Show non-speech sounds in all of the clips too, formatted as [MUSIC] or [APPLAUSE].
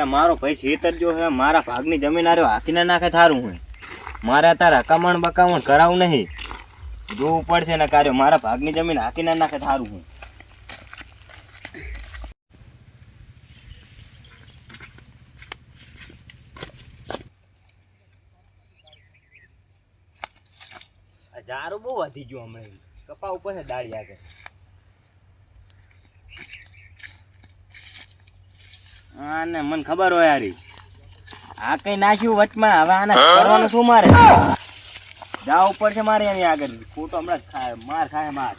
અરે મારો ભાઈ શેતર જો હે, મારા ભાગની જમીન આરે હાકીને નાખે થારું હું. મારે તારા હકામણ બકામણ કરાવું નહીં. જોવું પડશે ને કાર્યો મારા ભાગની જમીન હાકીને નાખે થારું હું. જારું બહુ વધી ગયું હમણાં કપા ઉપર છે દાળી આગળ. હા ને મને ખબર હોય યારી આ કઈ નાખ્યું વચમાં? હવે આને કરવાનું શું મારે? જાવ ઉપર છે મારે એની આગળ. ખોટો હમણાં ખાય માર ખાય માર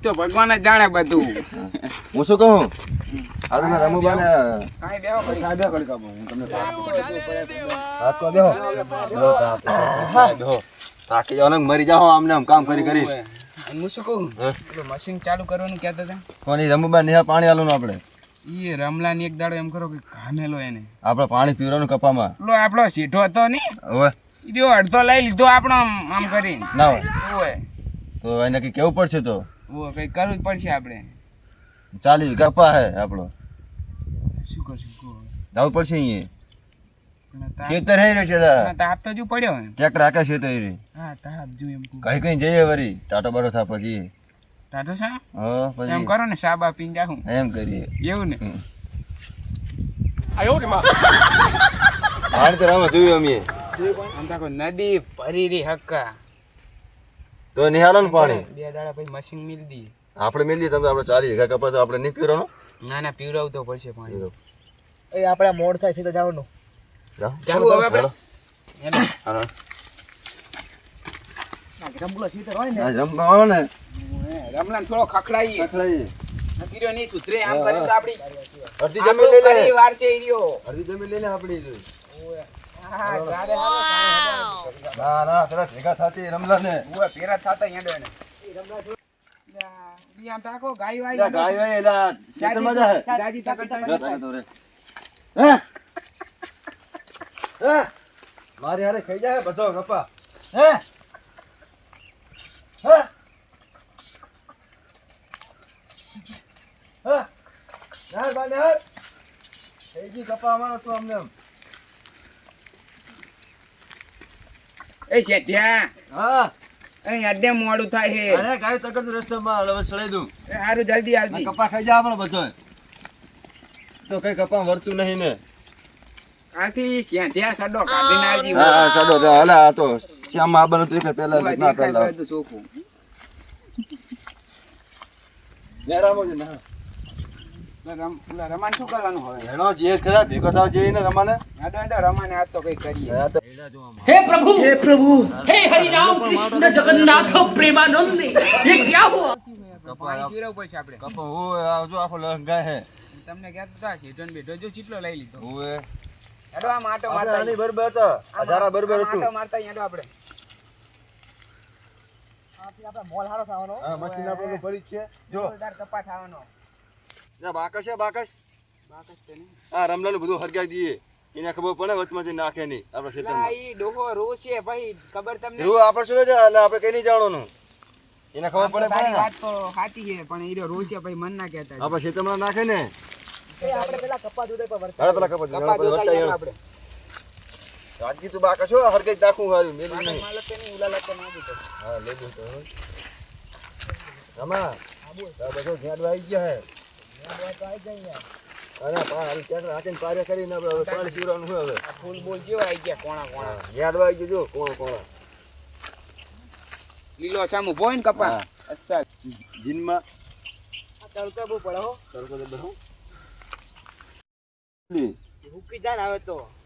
જે ભગવાન જ જાણે બધું. [LAUGHS] હું શું કહું? હારું ને રમુબાને સાહેબ બેહો ઘડી. સાહેબ બે ઘડી કાપો હું તમને હાથ તો બેહો. બેહો બેહો થાકી જાવ ને મરી જાવ આમને આમ કામ કરી કરી અને હું શું કહું? મશીન ચાલુ કરવાનું કહેતા હતા? કોની? રમુબા નિહાળ પાણી આલું આપણે. ઈ રમલાની એક દાડો એમ કરો કે ઘામેલો એને. આપણે પાણી પીવડાનું કપામાં. લો આપણો સીઠો હતો ને? હવે? ઈ અડધો લઈ લીધો આપણો આમ આમ કરીને. ના હોય. તો એને કે કેવું પડશે તો? ઓ કઈ કરવું જ પડશે આપણે. ચાલી કપા હે આપણો. શું કરશું જવું પડશે અહીંયા. ખેતર હે રે છે તાપ તો જો પડ્યો હે ક્યાંક રાખે છે તો રે હા તાપ જો એમ કઈ કઈ જઈએ વરી ટાટો બાટો થા પછી. તાતો સા હા એમ કરો ને સાબા પીન એમ કરીએ. એવું ને? પાણી તો રામાં જોયું અમે. નદી ભરી રી હક્કા. તો નિહાળો ને પાણી. બે દાડા પછી મશીન મિલ દી આપણે મેલી તમે આપણે ચાલી વીઘા કપા આપણે નહીં ના ના પીવડાવવું તો પડશે પાણી એ આપણે મોડ થાય છે તો જવાનું. જાવું હવે આપણે? ચાલો. હેલો. હાલો. હોય ને આ રમવા ને રમલાને થોડો ખખડાઈએ ખખડાઈએ. પીરો નહીં સુધરે આમ કરી તો આપડી અડધી જમીન લઈ લે. અડધી જમીન. ના ના પેલા ભેગા થાતી રમલા ને ભેરા થાતા હેડો એને. યા, ઈ તાકો ગાયો આઈ ગાય વાય એલા ખેતરમાં જા. દાદી તકડતા તો રે. હે? હે? મારી હારે ખાઈ જાય બધો કપા હે? હે? હે? ના બાને હે થઈ કપા અમારો તો અમને એ શેઠિયા હા. અડ્ડે મોડું થાય છે. અરે ગાય તકડતું રસ્તામાં હવે સડાઈ દઉં. એ હારું જલ્દી આવજી. કપા ખાઈ જા બધો. તો કઈ કપા વરતું નહીં ને. આથી ત્યાં સડો કાઢીને આવજી. હા હા તો હાલે આ તો શ્યામ આ બને એટલે પહેલા જ ના મેરામો ના રમાન શું કરવાનું હવે? તમને કહેતો ચીટલો લઈ લીધો. ઓએ એડો આ માટો બરબર હતો. મારતા એડો મોલ હારો થવાનો મશીન આપણો ભરી છે. જો. જોરદાર કપા થવાનો. બાકસ છે બાકસ. બાકસ તો નહીં. આ રમલાનું બધું હરગાઈ દઈએ. એને ખબર પડે વચમાં જઈ નાખે નહીં આપણે ઈ ડોહો રો છે ભાઈ ખબર તમને? રો આપણે શું છે? એટલે આપણે કઈ નહીં જાણવાનું. એને ખબર પડે તારી વાત તો સાચી છે પણ ઈ રો છે ભાઈ મન ના કહેતા આપણે ખેતરમાં નાખે ને. આપણે પેલા કપા દૂધે પર હાડે પેલા કપા કપા આપણે. રાજજી તું બાકસ છો હરગાઈ નાખું હારું મેલું નહીં. માલક તો ઉલા લગતો ના દીધો હા લેબુ તો. રમા. આ બધો ઘેડવા આવી ગયા હે. અરે પા હાલ ક્યાંક પારે કરીને આપણે હવે પાણી પીવડાવનું છે હવે. ફૂલ બોલ જેવો આવી ગયા કોણા કોણા. ઘેડવા આવી ગયું જો કોણ કોણ. લીલો સામુ ભોય ને કપા. અચ્છા. જીનમાં. તડકા બહુ પડે હો. તડકો તો બધું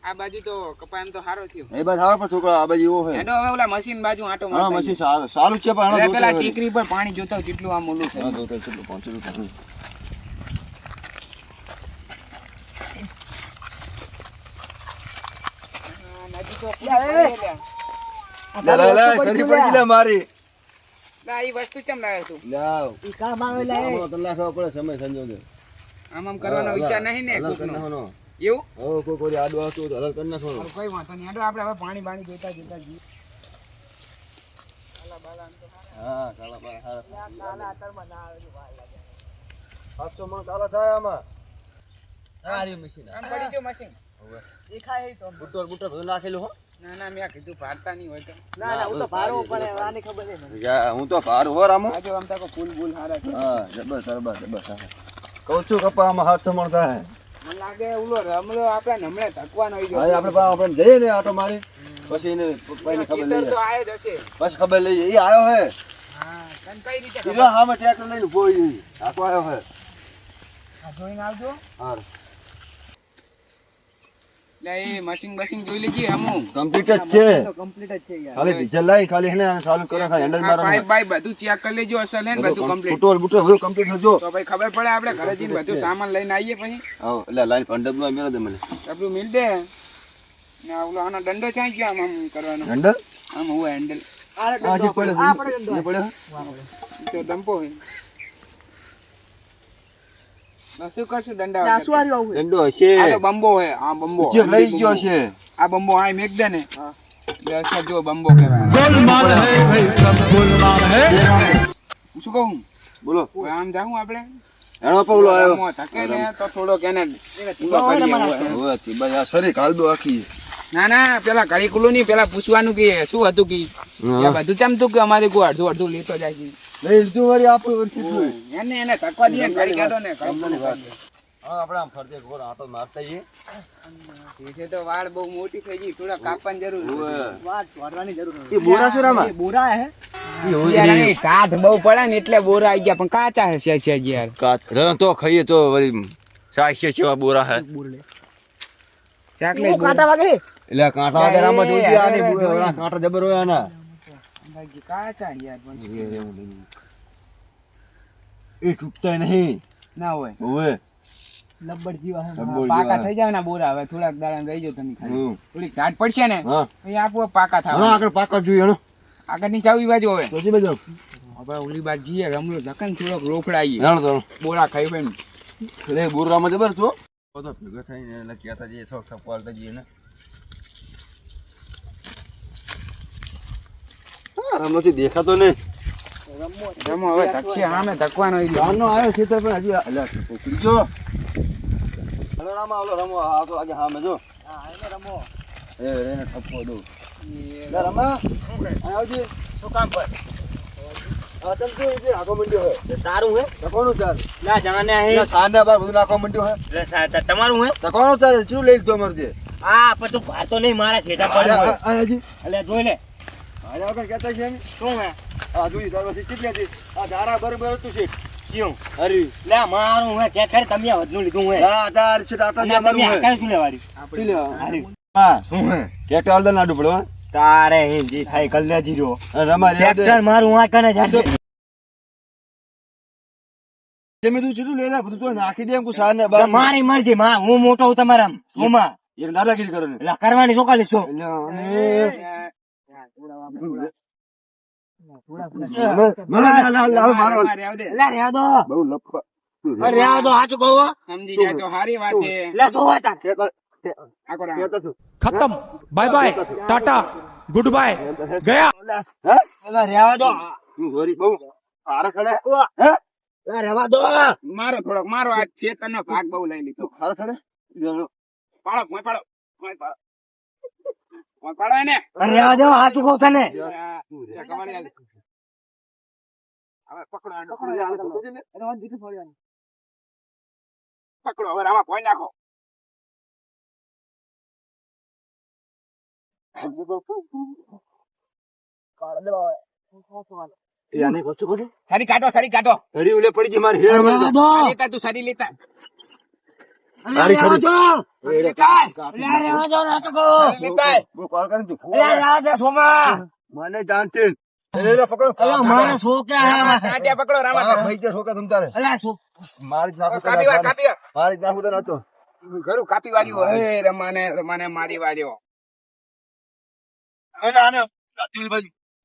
આ બાજુ તો કપા એમ તો સારો થયો. એ બાજુ સારો પણ છોકરો આ બાજુ એવો છે હેડો હવે ઓલા મશીન બાજુ આટો મશીન સારું સારું છે પણ પેલા ટીકરી પર પાણી જોતા જેટલું આ મોલું છે. પહોંચેલું ખરું. આ નદી તો પૂરી પડી લે. લે, લે, લે, સરી પડી ગઈ મારી. લા, ઈ વસ્તુ ચમ લાવ્યો તું લાવ. ઈ કામ આવે લે આમાં તને નાખવા પડે સમય સંજોગે. આમ આમ કરવાનો વિચાર નહીં ને કોકનો. એવું? કોઈ કોઈ આડું આવતું તો હલાલ કરી નાખવાનું. હારું, વાંધો નહીં. હેડો આપણે હવે પાણી પાણી જોતા જોતા જઈએ. હા કાલા બાલા હારા. માં કાલા થાય આમાં. આમ પડી ગયું મશીન બુટર બુટર બધું નાખેલું હો. ના ના મેં કીધું ભારતા નહીં હોય તો. ના હું તો ભાર હો રામો. આજે આમ તાકો ફૂલ બૂલ હારા છે. હા જબર જબર જબર કહું છું કપા આમાં હાથ મણ હે મને લાગે ઓલો રમલો આપણે હમણાં ધકવાનો હોય ગયો આપણે પા- આપણે જઈએ ને આટો મારી પછી એને પપ્પાની ખબર તો આયો જ હશે. પછી ખબર લઈ એ આવ્યો હે. હા તને કઈ રીતે ખબર? ઈરો હામે ટ્રેક્ટર લઈને ઊભો. આખો હે. આ જોઈને આવજો. હાર. એટલે એ મશીન બશીન જોઈ લેજે હમું. કમ્પ્લીટ જ છે. ખાલી ડીઝલ લાઈ ખાલી એને ચાલુ કરે ખાલી હેન્ડલ મારો પાઇપ બાઈપ બધું ચેક કરી લેજો અસલ ને બધું કમ્પ્લીટ બધું કમ્પ્લીટ તો ભાઈ ખબર પડે આપણે ઘરે જઈને બધું સામાન લઈને આવીએ પછી. એટલે લાઈન દે મને. મિલ દે. ને ઓલો આનો દંડો ચાઈ ગયો આમ આમ કરવાનો? હેન્ડલ આમ હું હેન્ડલ આ તો હોય. શું કરશું? દંડા વગર? દંડો આ તો બંબો હે આ બંબો. જે લઈ ગયો છે. આ બંબો આ મેક દે ને. એટલે અસર જો બંબો કહેવાય. શું કહું? બોલો. હવે આમ જાઉં આપણે? એનો પગલો આવ્યો. આમ ધકે ને તો થોડોક એને ઊંધો કરીએ હવે. હવે તી ભાઈ આ સરી કાલ આખી ના ના પેલા ઘડી કુલું નહીં પેલા પૂછવાનું કે શું હતું કે. એ બધું ચમતું કે અમારે કોઈ અડધું અડધું લેતો જાય છે? લીધું વળી આપણું વળી એને એને ધક્કા દઈએ કરી કાઢો ને ગમવાની વાત. આપણે આમ ફરતે ઘોર આંટો મારતા જઈએ. છે તો વાળ બહુ મોટી થઈ ગઈ થોડા કાપવાની જરૂર છે. એ બોરા સુરામાં બોરા હે. કાઠ બહુ પડે ને એટલે બોરા આવી ગયા પણ કાચા હે છે છે યાર કાચ. રન તો ખાઈએ તો વળી સાક્ષી છે બોરા હે. ચાકલે એટલે આ કાંટા વગર આમાં જોઈ આની બોરા, કાંટા જબર હોય આના. કાચા યાર પણ એ છૂટતા નહીં ના હોય ઓવે લબ્બડ જીવા પાકા થઈ જાવ ને બોરા હવે થોડાક દાડા રહી જાવ તમે ખાલી થોડી ઘાટ પડશે ને એ આપો પાકા થાવ આગળ પાકા જોઈએ હણો આગળની ચાવી બાજુ હવે તો જી બાજુ હવે ઓલી બાજુ જઈએ રમલો ધકન થોડોક રોકડાઈએ હણો તો બોરા ખાઈ બેન એટલે બોરામાં જબર તો તો ભેગા થઈને એટલે કહેતા જઈએ થોડોક પાલતા જઈએ ને હા, રમણથી દેખાતો નહીં. રમો હવે ધકશે સામે ધકવાનો લ્યો. આવ્યો છે તો પણ હજી અલ્યા જો હલો રામા આવલો રમો. આ તો આજે હામે જો. એ રેને ઠપ્પો દો રમા. આવજે. શું કામ પર? તમારું હે? હે હે હે તમારું હે? શું લઈ દો મરજે આ પણ તું ભાર તો નહીં મારા શેઠા પડ્યો એટલે જોઈ લે. આજે આગળ કહેતા છે શું હે? આ જોઈ તાર પછી કેટલી હતી? આ ધારા બરોબર હતું છે. ક્યું હરી લે મારું હે કે ખરે તમે વધનું લીધું હે. આ તાર છે ટાટા અને મારું હે. શું. હા શું હે? ટ્રેક્ટર નાડું તારે હે જે થાય રમા ટ્રેક્ટર મારું આ કને જાશે તમે તું છૂટું લેલા બધું તો નાખી દે એમ કુ સાર ને તો મારી મરજી માં હું મોટો હું તમારા સોમાં એક દાદાગીરી કરો ને એટલે કરવાની શું કાલી શું ખતમ. Bye bye tata good bye ગયા. રેવા દો રેવા દો મારો થોડોક મારો આ ચેતન ભાગ બહુ લઈ લીધો. પાડો પાડો પાડો. પાડો એને? રેવા દો સાચું કહું તને. આ, આ કમાડી આલે. હવે પકડો હવે આમાં કોઈ નાખો? સારી કાઢો સારી કાઢો. ઘડી ઉલે પડી ગઈ મારી તું સારી લેતા. તારી રેવા ખરી. દો. એ રે, લેતા એટલે રેવા દો સાચું કહું. લેતા બહુ કોલ કરીને તું. એટલે રેવા દે સોમા. મને જાણતી મારા છોકરા પકડો રામા. ભાઈ જે ઠોકા તમ તારે. એટલે શું મારી મારી નાખું તો. નહોતો. ઘરું કાપી વાળ્યો હે રમાને રમાને મારી વાળ્યો.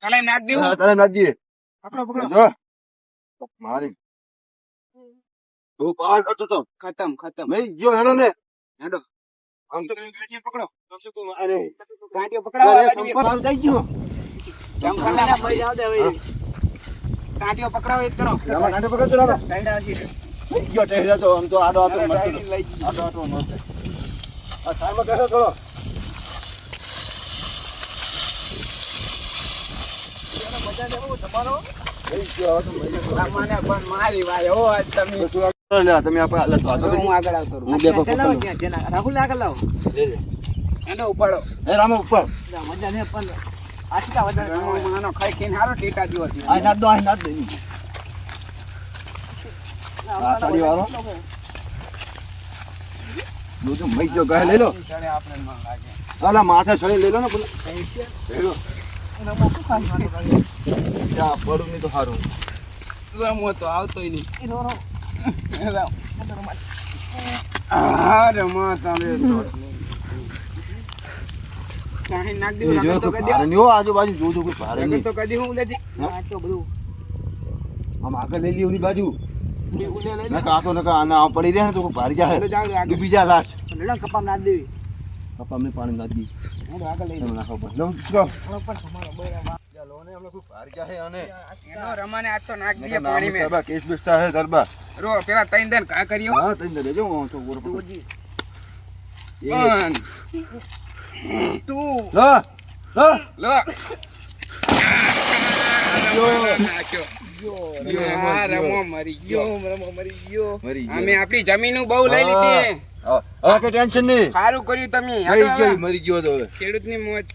કલાઈ નાખ દેવું હા, નાખ દઈએ. પકડો પકડો. મારી બહુ પાર કરતો તો. ખતમ ખતમ. ભાઈ જો હેડો ને. હેડો. આમ તો ગાંઠિયો પકડો. અરે ગાંઠિયો પકડાવો થઈ ગયું. ગાંઠિયો પકડાવો એક કરો. રામા કાંટો પકડજો રામા થઈ ગયો ટેહરા તો આમ તો આડો આડો મસ્ત આડો આડો મસ્ત આ સાઈડમાં બેસો થોડો થઈ ગયો, હવે તો મજા મને પણ મારી ભાઈ હો આજ તમે. તમે આપણે હાલત વાતો હું આગળ આવતો. હું બે રાહુલ આગળ લાવો. લે લે. એનો ઉપાડો. એ રામા ઉપર. આનો ખાઈ ખાઈને હારો ટેટા જેવો થયો. આ નાખ દો આ નાખ દો આ સાડી વાળો જો જો મઈ જો ગાય લઈ લો. ચડે આપણે ન લાગે. આલા માથે છળી લઈ લો ને પેલું. લઈ લો ત્યાં પડું નહીં તો સારું રમો તો આવતોય નહીં. તો. એ દીધું, તો આજુબાજુ જોજો કોઈ ભારે તો કરી હું લેજે. આમ આગળ લઈ લી ઓલી બાજુ. નકા તો નકા આના પડી રહ્યા ને તો ભારી જાય બીજા લાશ કપામ નાખ દેવી. પપ્પા પાણી નાખી હાલો આગળ લઈ પણ લઉં છો ચાલો ને હમણાં કોઈ ભારી જાય અને એનો રમાને આજ તો નાખ નકા પાણી મેં. દરબા કેસ બેસતા હે દરબા રો પેલા તૈન દે કા કર્યો? હા તઈ લેજો હું તો ઓર પકડ. તું. હા હા લો. નાખ્યો. આ રમો મરી ગયો મરી ગયો. અમે આપણી જમીન બહુ લઈ લીધી. ટેન્શન નહીં. સારું કર્યું તમે. મરી ગયો મરી ગયો તો હવે. ખેડૂતની મોજ